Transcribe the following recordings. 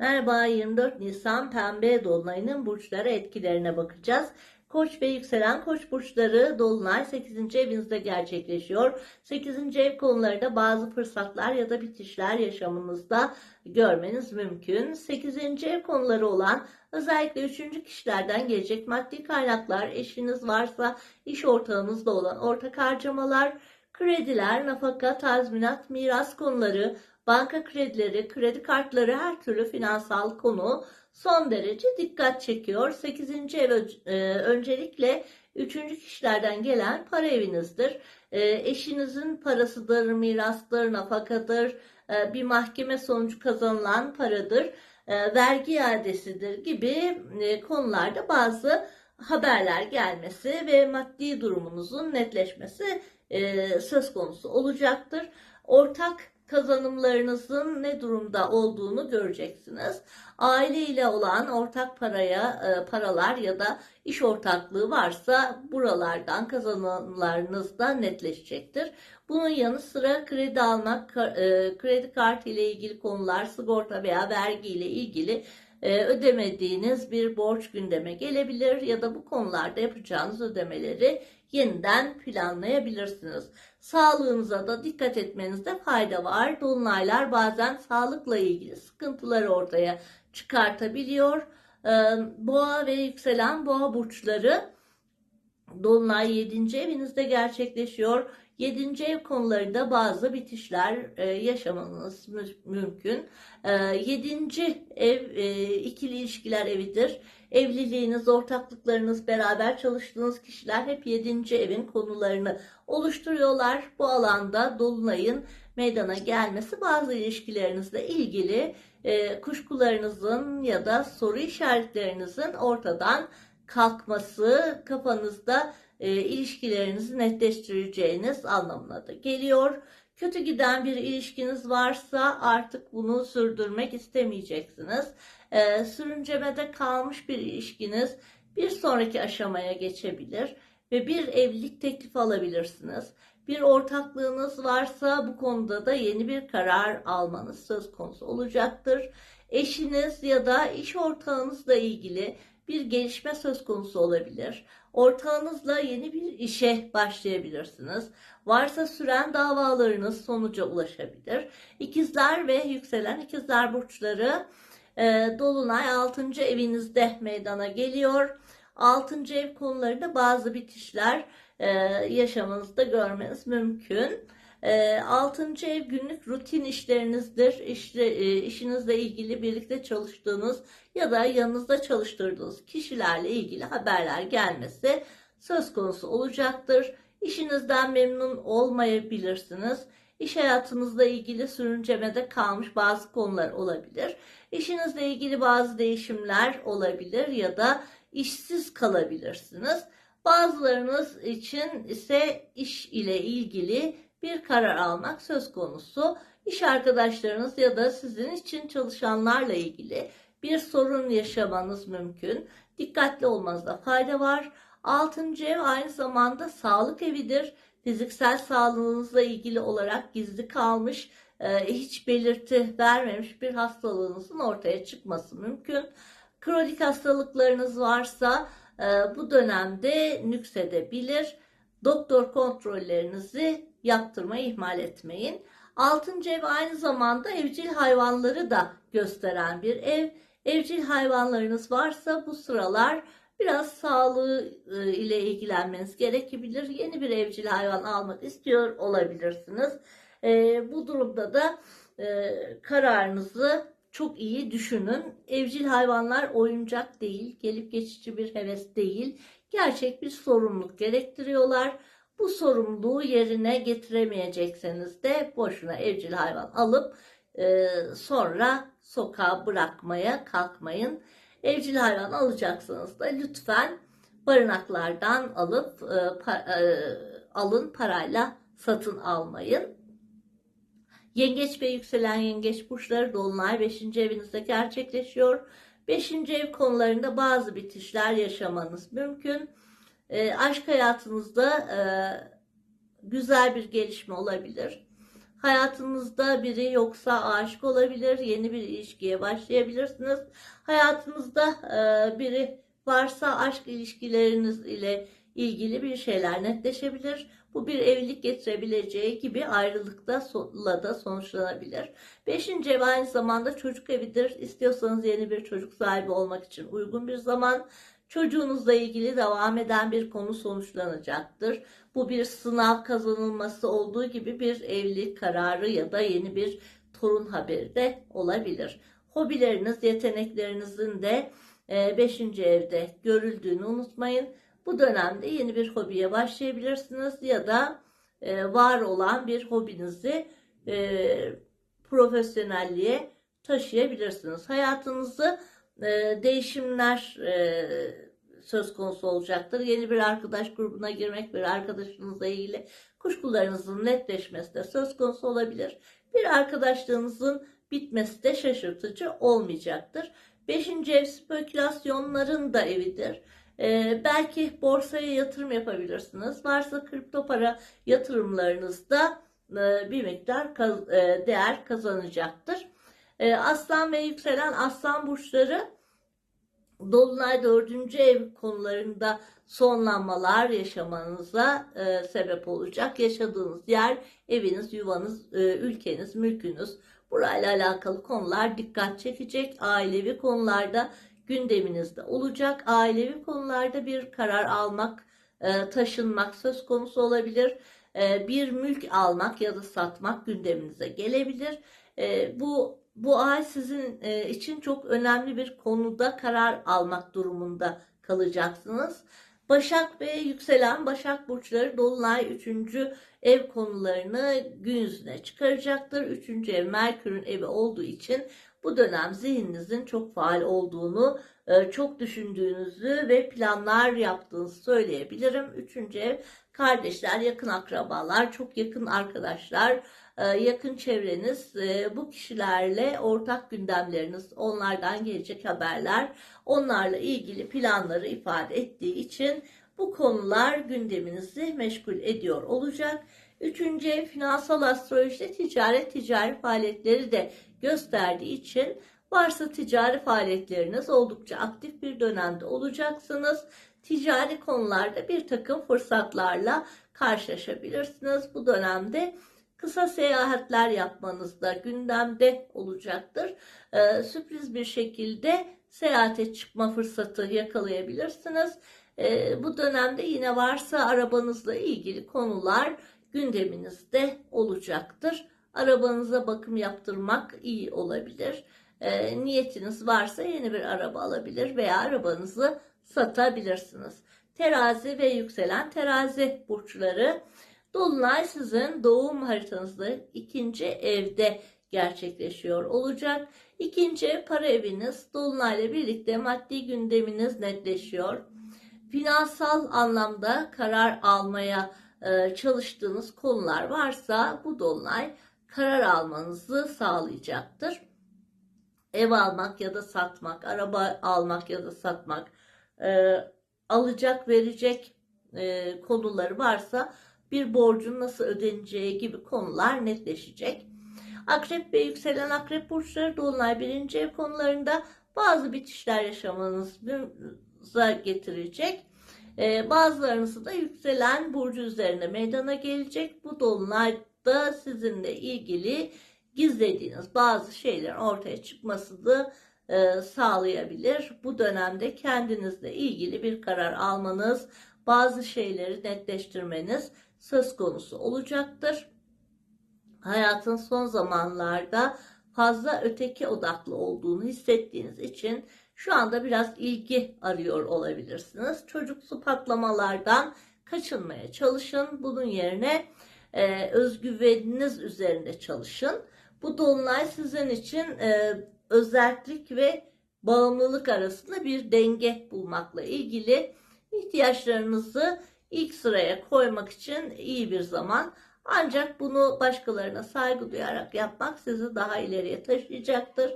Merhaba 24 Nisan Pembe Dolunay'ın burçlara etkilerine bakacağız. Koç ve yükselen koç burçları Dolunay 8. evinizde gerçekleşiyor. 8. ev konularında bazı fırsatlar ya da bitişler yaşamınızda görmeniz mümkün. 8. ev konuları olan özellikle 3. kişilerden gelecek maddi kaynaklar, eşiniz varsa iş ortağınızda olan ortak harcamalar, krediler, nafaka, tazminat, miras konuları, banka kredileri, kredi kartları her türlü finansal konu son derece dikkat çekiyor. 8. ev e, öncelikle 3. kişilerden gelen para evinizdir. E, eşinizin parasıdır, mirastır, nafakadır, e, bir mahkeme sonucu kazanılan paradır, vergi iadesidir gibi konularda bazı haberler gelmesi ve maddi durumunuzun netleşmesi e, söz konusu olacaktır. Ortak kazanımlarınızın ne durumda olduğunu göreceksiniz. Aile ile olan ortak paraya e, paralar ya da iş ortaklığı varsa buralardan kazanımlarınız da netleşecektir. Bunun yanı sıra kredi almak, e, kredi kartı ile ilgili konular, sigorta veya vergi ile ilgili e, ödemediğiniz bir borç gündeme gelebilir ya da bu konularda yapacağınız ödemeleri yeniden planlayabilirsiniz. Sağlığınıza da dikkat etmenizde fayda var. Dolunaylar bazen sağlıkla ilgili sıkıntıları ortaya çıkartabiliyor. Ee, Boğa ve yükselen boğa burçları Dolunay 7. evinizde gerçekleşiyor. 7. ev konularında bazı bitişler e, yaşamanız mü- mümkün. 7. ev e, ikili ilişkiler evidir. Evliliğiniz, ortaklıklarınız, beraber çalıştığınız kişiler hep 7. evin konularını oluşturuyorlar. Bu alanda Dolunay'ın meydana gelmesi bazı ilişkilerinizle ilgili e, kuşkularınızın ya da soru işaretlerinizin ortadan kalkması kafanızda e, ilişkilerinizi netleştireceğiniz anlamına da geliyor. Kötü giden bir ilişkiniz varsa artık bunu sürdürmek istemeyeceksiniz. E, sürüncemede kalmış bir ilişkiniz bir sonraki aşamaya geçebilir ve bir evlilik teklifi alabilirsiniz. Bir ortaklığınız varsa bu konuda da yeni bir karar almanız söz konusu olacaktır. Eşiniz ya da iş ortağınızla ilgili bir gelişme söz konusu olabilir. Ortağınızla yeni bir işe başlayabilirsiniz. Varsa süren davalarınız sonuca ulaşabilir. İkizler ve yükselen ikizler burçları e, Dolunay 6. evinizde meydana geliyor. 6. ev konularında bazı bitişler e, yaşamınızda görmeniz mümkün. E, 6. ev günlük rutin işlerinizdir. İşte, e, işinizle ilgili birlikte çalıştığınız ya da yanınızda çalıştırdığınız kişilerle ilgili haberler gelmesi söz konusu olacaktır. İşinizden memnun olmayabilirsiniz. İş hayatınızla ilgili sürüncemede kalmış bazı konular olabilir. İşinizle ilgili bazı değişimler olabilir ya da işsiz kalabilirsiniz. Bazılarınız için ise iş ile ilgili bir karar almak söz konusu. İş arkadaşlarınız ya da sizin için çalışanlarla ilgili bir sorun yaşamanız mümkün. Dikkatli olmanızda fayda var. Altıncı ev aynı zamanda sağlık evidir. Fiziksel sağlığınızla ilgili olarak gizli kalmış, e, hiç belirti vermemiş bir hastalığınızın ortaya çıkması mümkün. Kronik hastalıklarınız varsa e, bu dönemde nüksedebilir. Doktor kontrollerinizi yaptırmayı ihmal etmeyin. Altıncı ev aynı zamanda evcil hayvanları da gösteren bir ev. Evcil hayvanlarınız varsa bu sıralar biraz sağlığı e, ile ilgilenmeniz gerekebilir. Yeni bir evcil hayvan almak istiyor olabilirsiniz. E, bu durumda da e, kararınızı çok iyi düşünün. Evcil hayvanlar oyuncak değil, gelip geçici bir heves değil. Gerçek bir sorumluluk gerektiriyorlar. Bu sorumluluğu yerine getiremeyecekseniz de boşuna evcil hayvan alıp e, sonra sokağa bırakmaya kalkmayın. Evcil hayvan alacaksanız da lütfen barınaklardan alıp e, pa- e, alın parayla satın almayın. Yengeç ve yükselen yengeç burçları dolunay 5. evinizde gerçekleşiyor. 5. ev konularında bazı bitişler yaşamanız mümkün. E, aşk hayatınızda e, güzel bir gelişme olabilir. Hayatınızda biri yoksa aşık olabilir, yeni bir ilişkiye başlayabilirsiniz. Hayatınızda e, biri varsa aşk ilişkileriniz ile ilgili bir şeyler netleşebilir. Bu bir evlilik getirebileceği gibi ayrılıkta sonla da sonuçlanabilir. Beşinci ev aynı zamanda çocuk evidir. İstiyorsanız yeni bir çocuk sahibi olmak için uygun bir zaman. Çocuğunuzla ilgili devam eden bir konu sonuçlanacaktır. Bu bir sınav kazanılması olduğu gibi bir evlilik kararı ya da yeni bir torun haberi de olabilir. Hobileriniz, yeteneklerinizin de 5. evde görüldüğünü unutmayın. Bu dönemde yeni bir hobiye başlayabilirsiniz ya da e, var olan bir hobinizi e, profesyonelliğe taşıyabilirsiniz. Hayatınızı e, değişimler e, söz konusu olacaktır. Yeni bir arkadaş grubuna girmek, bir arkadaşınızla ilgili kuşkularınızın netleşmesi de söz konusu olabilir. Bir arkadaşlığınızın bitmesi de şaşırtıcı olmayacaktır. Beşinci ev spekülasyonların da evidir. Ee, belki borsaya yatırım yapabilirsiniz. Varsa kripto para yatırımlarınızda e, bir miktar e, değer kazanacaktır. E, aslan ve yükselen aslan burçları Dolunay dördüncü ev konularında sonlanmalar yaşamanıza e, sebep olacak. Yaşadığınız yer, eviniz, yuvanız, e, ülkeniz, mülkünüz. Burayla alakalı konular dikkat çekecek. Ailevi konularda gündeminizde olacak. Ailevi konularda bir karar almak, e, taşınmak söz konusu olabilir. E, bir mülk almak ya da satmak gündeminize gelebilir. E, bu bu ay sizin e, için çok önemli bir konuda karar almak durumunda kalacaksınız. Başak ve yükselen Başak burçları Dolunay 3. ev konularını gün yüzüne çıkaracaktır. 3. ev Merkür'ün evi olduğu için bu dönem zihninizin çok faal olduğunu, e, çok düşündüğünüzü ve planlar yaptığınızı söyleyebilirim. 3. ev kardeşler, yakın akrabalar, çok yakın arkadaşlar, yakın çevreniz, e, bu kişilerle ortak gündemleriniz, onlardan gelecek haberler, onlarla ilgili planları ifade ettiği için bu konular gündeminizi meşgul ediyor olacak. Üçüncü ev finansal astrolojide ticaret, ticari faaliyetleri de gösterdiği için varsa ticari faaliyetleriniz oldukça aktif bir dönemde olacaksınız. Ticari konularda bir takım fırsatlarla karşılaşabilirsiniz. Bu dönemde kısa seyahatler yapmanız da gündemde olacaktır. Ee, sürpriz bir şekilde seyahate çıkma fırsatı yakalayabilirsiniz. Ee, bu dönemde yine varsa arabanızla ilgili konular gündeminizde olacaktır. Arabanıza bakım yaptırmak iyi olabilir. E, niyetiniz varsa yeni bir araba alabilir veya arabanızı satabilirsiniz. Terazi ve yükselen terazi burçları Dolunay sizin doğum haritanızda ikinci evde gerçekleşiyor olacak. İkinci para eviniz Dolunay ile birlikte maddi gündeminiz netleşiyor. Finansal anlamda karar almaya e, çalıştığınız konular varsa bu dolunay karar almanızı sağlayacaktır. Ev almak ya da satmak, araba almak ya da satmak, e, alacak verecek e, konuları varsa bir borcun nasıl ödeneceği gibi konular netleşecek. Akrep ve yükselen akrep burçları dolunay birinci ev konularında bazı bitişler yaşamanıza getirecek. Ee, bazılarınızı da yükselen burcu üzerine meydana gelecek. Bu dolunayda sizinle ilgili gizlediğiniz bazı şeylerin ortaya çıkması da e, sağlayabilir. Bu dönemde kendinizle ilgili bir karar almanız, bazı şeyleri netleştirmeniz söz konusu olacaktır. Hayatın son zamanlarda fazla öteki odaklı olduğunu hissettiğiniz için şu anda biraz ilgi arıyor olabilirsiniz. Çocuksu patlamalardan kaçınmaya çalışın. Bunun yerine e, özgüveniniz üzerinde çalışın. Bu dolunay sizin için e, özellik ve bağımlılık arasında bir denge bulmakla ilgili ihtiyaçlarınızı ilk sıraya koymak için iyi bir zaman. Ancak bunu başkalarına saygı duyarak yapmak sizi daha ileriye taşıyacaktır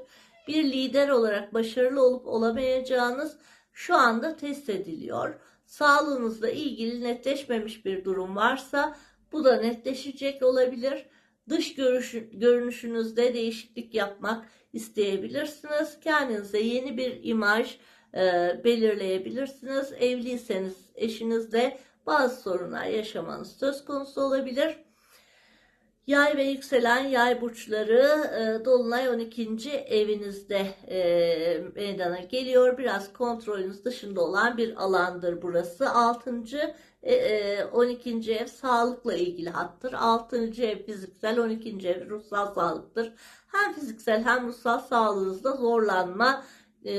bir lider olarak başarılı olup olamayacağınız şu anda test ediliyor. Sağlığınızla ilgili netleşmemiş bir durum varsa bu da netleşecek olabilir. Dış görüş, görünüşünüzde değişiklik yapmak isteyebilirsiniz. Kendinize yeni bir imaj e, belirleyebilirsiniz. Evliyseniz eşinizle bazı sorunlar yaşamanız söz konusu olabilir. Yay ve yükselen yay burçları e, Dolunay 12. evinizde e, meydana geliyor. Biraz kontrolünüz dışında olan bir alandır burası. 6. E, e, 12. ev sağlıkla ilgili hattır. 6. ev fiziksel, 12. ev ruhsal sağlıktır. Hem fiziksel hem ruhsal sağlığınızda zorlanma e,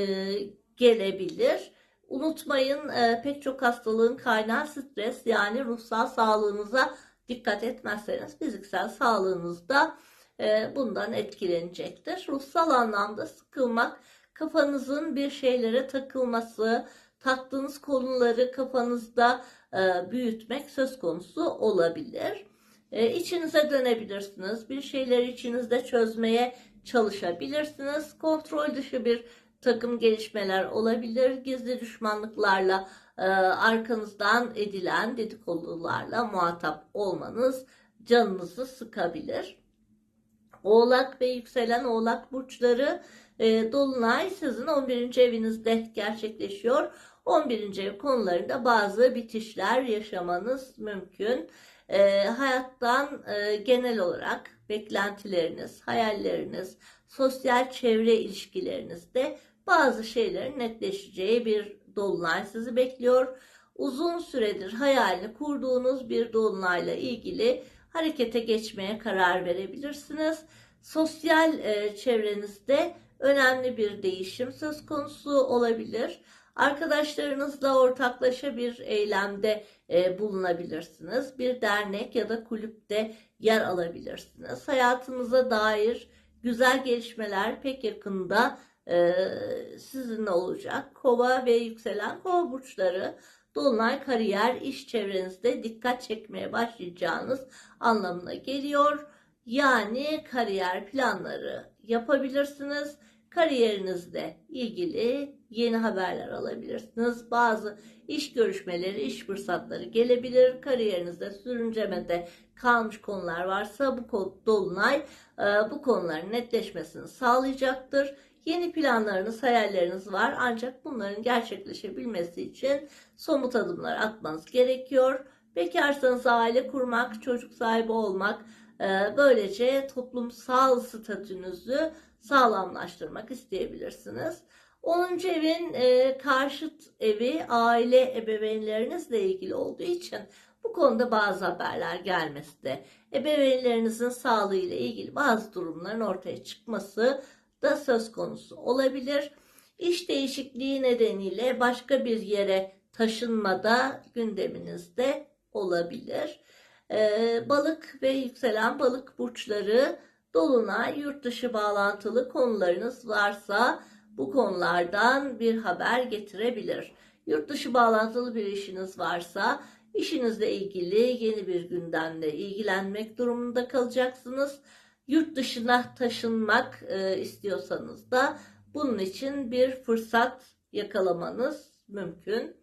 gelebilir. Unutmayın e, pek çok hastalığın kaynağı stres yani ruhsal sağlığınıza dikkat etmezseniz fiziksel sağlığınız da e, bundan etkilenecektir. Ruhsal anlamda sıkılmak, kafanızın bir şeylere takılması, taktığınız konuları kafanızda e, büyütmek söz konusu olabilir. E, içinize dönebilirsiniz. Bir şeyleri içinizde çözmeye çalışabilirsiniz. Kontrol dışı bir takım gelişmeler olabilir. Gizli düşmanlıklarla e, arkanızdan edilen dedikodularla muhatap olmanız canınızı sıkabilir. Oğlak ve yükselen oğlak burçları e, Dolunay sizin 11. evinizde gerçekleşiyor. 11. ev konularında bazı bitişler yaşamanız mümkün. E, hayattan e, genel olarak beklentileriniz, hayalleriniz, sosyal çevre ilişkilerinizde bazı şeylerin netleşeceği bir dolunay sizi bekliyor. Uzun süredir hayalini kurduğunuz bir dolunayla ilgili harekete geçmeye karar verebilirsiniz. Sosyal e, çevrenizde önemli bir değişim söz konusu olabilir. Arkadaşlarınızla ortaklaşa bir eylemde e, bulunabilirsiniz. Bir dernek ya da kulüpte yer alabilirsiniz. Hayatınıza dair güzel gelişmeler pek yakında e, sizinle olacak. Kova ve yükselen kova burçları Dolunay kariyer, iş çevrenizde dikkat çekmeye başlayacağınız anlamına geliyor. Yani kariyer planları yapabilirsiniz. Kariyerinizle ilgili yeni haberler alabilirsiniz. Bazı iş görüşmeleri, iş fırsatları gelebilir. Kariyerinizde sürüncemede kalmış konular varsa bu dolunay e, bu konuların netleşmesini sağlayacaktır. Yeni planlarınız, hayalleriniz var ancak bunların gerçekleşebilmesi için somut adımlar atmanız gerekiyor. Bekarsanız aile kurmak, çocuk sahibi olmak, e, böylece toplumsal statünüzü sağlamlaştırmak isteyebilirsiniz. 10. evin e, karşıt evi aile ebeveynlerinizle ilgili olduğu için bu konuda bazı haberler gelmesi de ebeveynlerinizin sağlığı ile ilgili bazı durumların ortaya çıkması da söz konusu olabilir. İş değişikliği nedeniyle başka bir yere taşınmada gündeminizde olabilir. Ee, balık ve yükselen balık burçları dolunay yurt dışı bağlantılı konularınız varsa bu konulardan bir haber getirebilir. Yurt dışı bağlantılı bir işiniz varsa işinizle ilgili yeni bir gündemle ilgilenmek durumunda kalacaksınız yurt dışına taşınmak e, istiyorsanız da bunun için bir fırsat yakalamanız mümkün.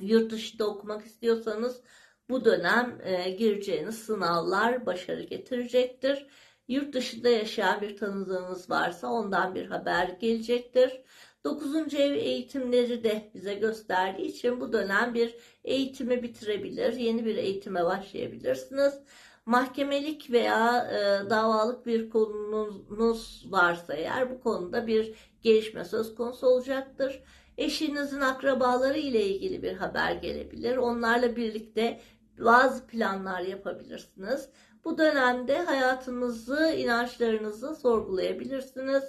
Yurt dışında okumak istiyorsanız bu dönem e, gireceğiniz sınavlar başarı getirecektir. Yurt dışında yaşayan bir tanıdığınız varsa ondan bir haber gelecektir. 9. ev eğitimleri de bize gösterdiği için bu dönem bir eğitimi bitirebilir, yeni bir eğitime başlayabilirsiniz mahkemelik veya e, davalık bir konunuz varsa eğer bu konuda bir gelişme söz konusu olacaktır. Eşinizin akrabaları ile ilgili bir haber gelebilir. Onlarla birlikte bazı planlar yapabilirsiniz. Bu dönemde hayatınızı, inançlarınızı sorgulayabilirsiniz.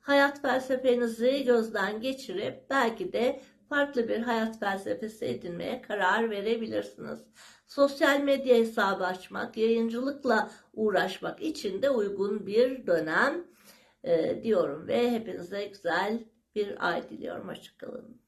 Hayat felsefenizi gözden geçirip belki de farklı bir hayat felsefesi edinmeye karar verebilirsiniz. Sosyal medya hesabı açmak, yayıncılıkla uğraşmak için de uygun bir dönem e, diyorum ve hepinize güzel bir ay diliyorum. Hoşçakalın.